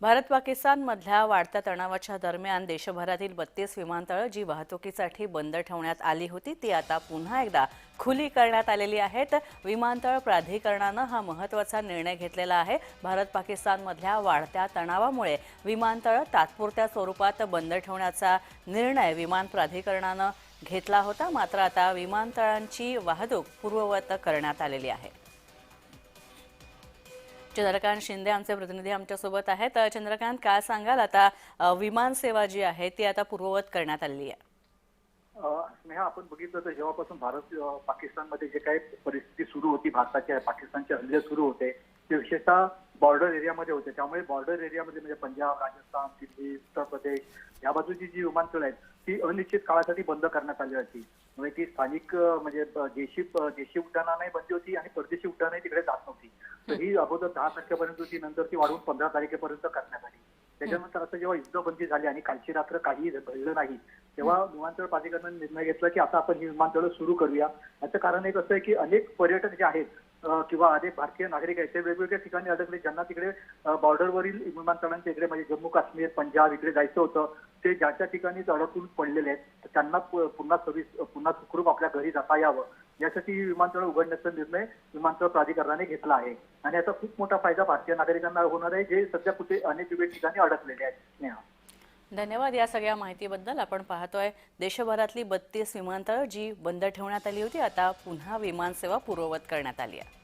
भारत पाकिस्तानमधल्या वाढत्या तणावाच्या दरम्यान देशभरातील बत्तीस विमानतळं जी वाहतुकीसाठी बंद ठेवण्यात आली होती ती आता पुन्हा एकदा खुली करण्यात आलेली आहेत. विमानतळ प्राधिकरणानं हा महत्त्वाचा निर्णय घेतलेला आहे. भारत पाकिस्तानमधल्या वाढत्या तणावामुळे विमानतळं तात्पुरत्या स्वरूपात बंद ठेवण्याचा निर्णय विमान प्राधिकरणानं घेतला होता. मात्र आता विमानतळांची वाहतूक पूर्ववत करण्यात आलेली आहे. चंद्रकांत शिंदे आमचे प्रतिनिधी आमच्यासोबत आहेत. चंद्रकांत काय सांगाल? आता विमान सेवा जी आहे ती आता पूर्ववत करण्यात आलेली आहे. स्नेहा आपण बघितलं तर जेव्हापासून भारत पाकिस्तानमध्ये जे काही परिस्थिती सुरू होती भारताच्या पाकिस्तानचे हल्ले सुरू होते ते विशेषतः बॉर्डर एरियामध्ये होते. त्यामुळे बॉर्डर एरियामध्ये म्हणजे पंजाब राजस्थान दिल्ली उत्तर प्रदेश या बाजूची जी विमानतळ आहेत ती अनिश्चित काळासाठी बंद करण्यात आली होती. म्हणजे ती स्थानिक म्हणजे देशी देशी उड्डाणांनाही बंदी होती आणि परदेशी उड्डाणही तिकडे जात नव्हती. तर ही अगोदर दहा तारखेपर्यंत होती नंतर ती वाढवून पंधरा तारखेपर्यंत करण्यात आली. त्याच्यानंतर आता जेव्हा युद्धबंदी झाली आणि कालची रात्र काही घडलं नाही तेव्हा विमानतळ प्राधिकरणाने निर्णय घेतला की आता आपण ही विमानतळ सुरू करूया. याचं कारण एक असं आहे की अनेक पर्यटक जे आहेत किंवा अनेक भारतीय नागरिक आहेत ते वेगवेगळ्या ठिकाणी अडकले. ज्यांना तिकडे बॉर्डरवरील विमानतळांच्या इकडे म्हणजे जम्मू काश्मीर पंजाब इकडे जायचं होतं ते ज्या त्या ठिकाणी अडकून पडलेले आहेत त्यांना पुन्हा सर्व्हिस पुन्हा सुखरूप आपल्या घरी जाता यावं. यासाठी ही विमानतळ उघडण्याचा निर्णय विमानतळ प्राधिकरणाने घेतला आहे. आणि याचा खूप मोठा फायदा भारतीय नागरिकांना होणार आहे जे सध्या कुठे अनेक वेगवेगळ्या ठिकाणी अडकलेले आहेत. स्नेहा धन्यवाद या सगळ्या माहितीबद्दल. आपण पाहतोय देशभरातली बत्तीस विमानतळं जी बंद ठेवण्यात आली होती आता पुन्हा विमानसेवा पूर्ववत करण्यात आली आहे.